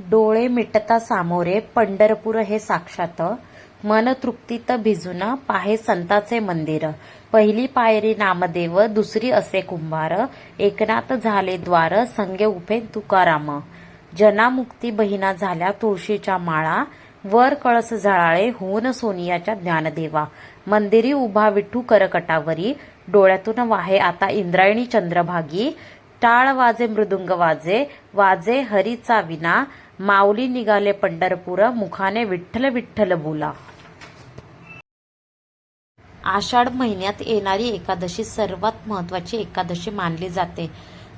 डोळे मिटता सामोरे पंढरपूर हे साक्षात. मन तृप्तीत भिजून पाहे संताचे मंदिर. पहिली पायरी नामदेव दुसरी असे कुंभार. एकनाथ झाले द्वार संगे उभे तुकाराम. जनामुक्ती बहिणा झाल्या तुळशीच्या माळा. वर कळस झळाळे होऊन सोनियाच्या ज्ञानदेवा. मंदिरी उभा विठू करकटावरी. डोळ्यातून वाहे आता इंद्रायणी चंद्रभागी. टाळ वाजे मृदुंग वाजे वाजे हरीचा विना माऊली निघाले पंढरपूर मुखाने विठ्ठल विठ्ठल बोला. आषाढ महिन्यात येणारी एकादशी सर्वात महत्वाची एकादशी मानली जाते.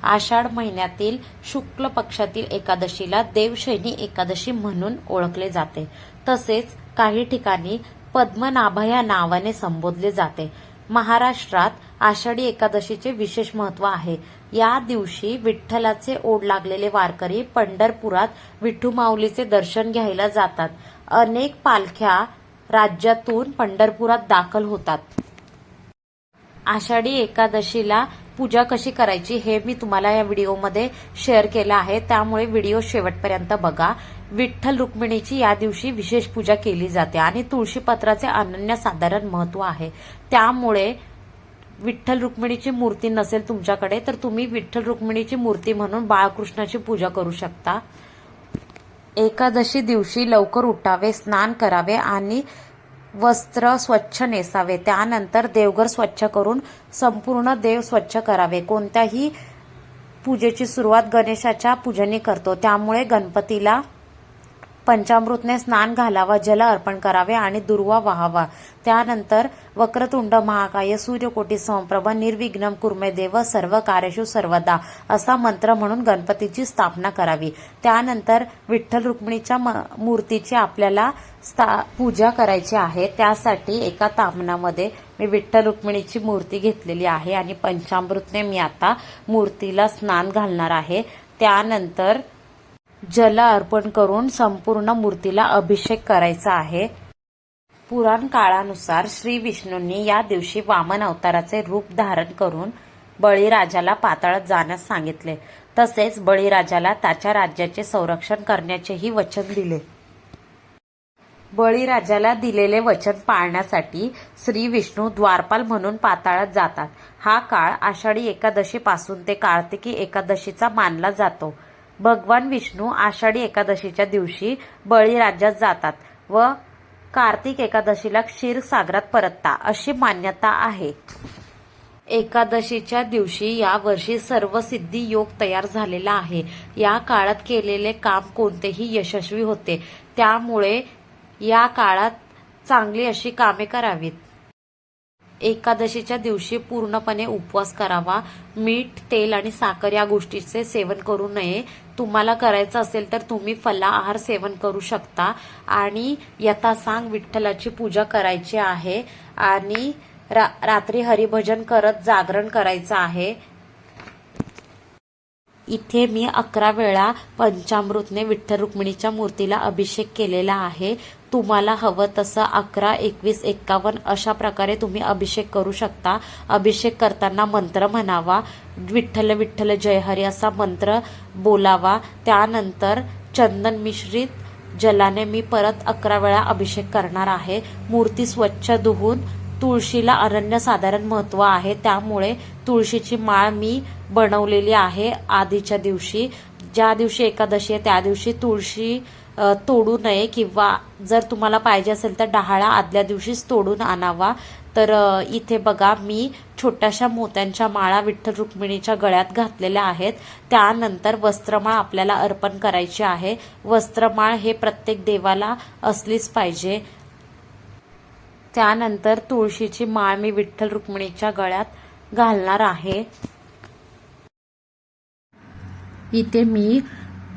आषाढ महिन्यातील शुक्ल पक्षातील एकादशीला देवशैनी एकादशी म्हणून ओळखले जाते. तसेच काही ठिकाणी पद्मनाभ या नावाने संबोधले जाते. महाराष्ट्रात आषाढी एकादशीचे विशेष महत्त्व आहे. या दिवशी विठ्ठलाचे ओढ लागलेले वारकरी पंढरपुरात विठू माऊलीचे दर्शन घ्यायला जातात. अनेक पालख्या राज्यातून पंढरपुरात दाखल होतात. आषाढी एकादशीला पूजा कशी करायची हे मी तुम्हाला या व्हिडिओमध्ये शेअर केलं आहे. त्यामुळे व्हिडिओ शेवटपर्यंत बघा. विठ्ठल रुक्मिणीची या दिवशी विशेष पूजा केली जाते आणि तुळशीपत्राचे अनन्यसाधारण महत्त्व आहे. त्यामुळे विठ्ठल रुक्मिणीची मूर्ती नसेल तुमच्याकडे तर तुम्ही विठ्ठल रुक्मिणीची मूर्ती म्हणून बाळकृष्णाची पूजा करू शकता. एकादशी दिवशी लवकर उठावे स्नान करावे आणि वस्त्र स्वच्छ नेसावे. त्यानंतर देवघर स्वच्छ करून संपूर्ण देव स्वच्छ करावे. कोणत्याही पूजेची सुरुवात गणेशाच्या पूजेने करतो. त्यामुळे गणपतीला पंचामृतने स्नान घालावा जल अर्पण करावे आणि दुर्वा वाहावा. त्यानंतर वक्रतुंड महाकाय सूर्यकोटी संप्रभ निर्विघ्नम कुर्मे देव सर्व कार्यशु सर्वदा असा मंत्र म्हणून गणपतीची स्थापना करावी. त्यानंतर विठ्ठल रुक्मिणीच्या म- मूर्तीची आपल्याला स्था- पूजा करायची आहे. त्यासाठी एका तामणामध्ये मी विठ्ठल रुक्मिणीची मूर्ती घेतलेली आहे आणि पंचामृतने मी आता मूर्तीला स्नान घालणार आहे. त्यानंतर जल अर्पण करून संपूर्ण मूर्तीला अभिषेक करायचा आहे. पुराण काळानुसार श्री विष्णूंनी या दिवशी वामन अवताराचे रूप धारण करून बळीराजाला पाताळात जाण्यास सांगितले. तसेच बळीराजाला त्याच्या राज्याचे संरक्षण करण्याचेही वचन दिले. बळीराजाला दिलेले वचन पाळण्यासाठी श्री विष्णू द्वारपाल म्हणून पाताळात जातात. हा काळ आषाढी एकादशी पासून ते कार्तिकी एकादशीचा मानला जातो. भगवान विष्णू आषाढी एकादशीच्या दिवशी बळीराज्यात जातात व कार्तिक एकादशीला क्षीरसागरात परतता अशी मान्यता आहे. एकादशीच्या दिवशी या वर्षी सर्व सिद्धी योग तयार झालेला आहे. या काळात केलेले काम कोणतेही यशस्वी होते. त्यामुळे या काळात चांगली अशी कामे करावीत. एकादशीच्या दिवशी पूर्णपणे उपवास करावा. मीठ तेल आणि साखर या गोष्टीचे सेवन करू नये. तुम्हाला करायचं असेल तर तुम्ही फलाहार सेवन करू शकता. आणि यथासांग विठ्ठलाची पूजा करायची आहे. आणि रा, रात्री हरिभजन करत जागरण करायचं आहे. इथे मी अकरा वेळा पंचामृतने विठ्ठल रुक्मिणीच्या मूर्तीला अभिषेक केलेला आहे. तुम्हाला हवं तसं अकरा एकवीस एक्कावन्न अशा प्रकारे तुम्ही अभिषेक करू शकता. अभिषेक करताना मंत्र म्हणावा. विठ्ठल विठ्ठल जयहरी असा मंत्र बोलावा. त्यानंतर चंदन मिश्रित जलाने मी परत अकरा वेळा अभिषेक करणार आहे. मूर्ती स्वच्छ धुवून तुळशीला अनन्यसाधारण महत्त्व आहे. त्यामुळे तुळशीची माळ मी बनवलेली आहे आधीच्या दिवशी. ज्या दिवशी एकादशी आहे त्या दिवशी तुळशी तोडू नये किंवा जर तुम्हाला पाहिजे असेल तर डहाळा आदल्या दिवशीच तोडून आणावा. तर इथे बघा मी छोट्याशा मोत्यांच्या माळा विठ्ठल रुक्मिणीच्या गळ्यात घातलेल्या आहेत. त्यानंतर वस्त्रमाळ आपल्याला अर्पण करायची आहे. वस्त्रमाळ हे प्रत्येक देवाला असलीच पाहिजे. त्यानंतर तुळशीची माळ मी विठ्ठल रुक्मिणीच्या गळ्यात घालणार आहे. इथे मी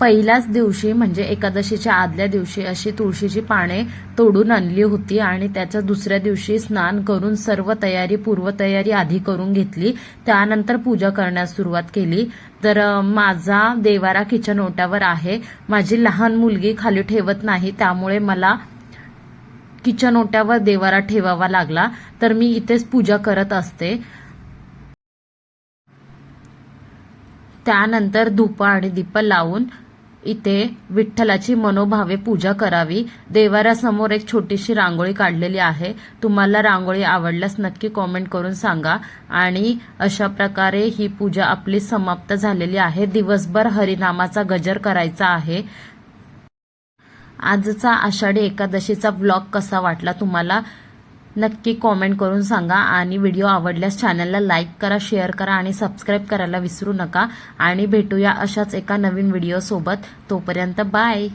पहिल्याच दिवशी म्हणजे एकादशीच्या आदल्या दिवशी अशी तुळशीची पाने तोडून आणली होती आणि त्याच्या दुसऱ्या दिवशी स्नान करून सर्व तयारी पूर्वतयारी आधी करून घेतली. त्यानंतर पूजा करण्यास सुरुवात केली. तर माझा देवारा किचन ओट्यावर आहे. माझी लहान मुलगी खाली ठेवत नाही त्यामुळे मला किचन ओट्यावर देवारा ठेवावा लागला. तर मी इथेच पूजा करत असते. त्यानंतर धूप आणि दीप लावून इथे विठ्ठलाची मनोभावे पूजा करावी. देवाऱ्यासमोर एक छोटीशी रांगोळी काढलेली आहे. तुम्हाला रांगोळी आवडल्यास नक्की कॉमेंट करून सांगा. आणि अशा प्रकारे ही पूजा आपली समाप्त झालेली आहे. दिवसभर हरिनामाचा गजर करायचा आहे. आजचा आषाढी एकादशीचा ब्लॉग कसा वाटला तुम्हाला? नक्की कॉमेंट करून सांगा आणि व्हिडिओ आवडल्यास चॅनलला लाईक करा शेअर करा आणि सबस्क्राईब करायला विसरू नका. आणि भेटूया अशाच एका नवीन व्हिडिओसोबत तोपर्यंत बाय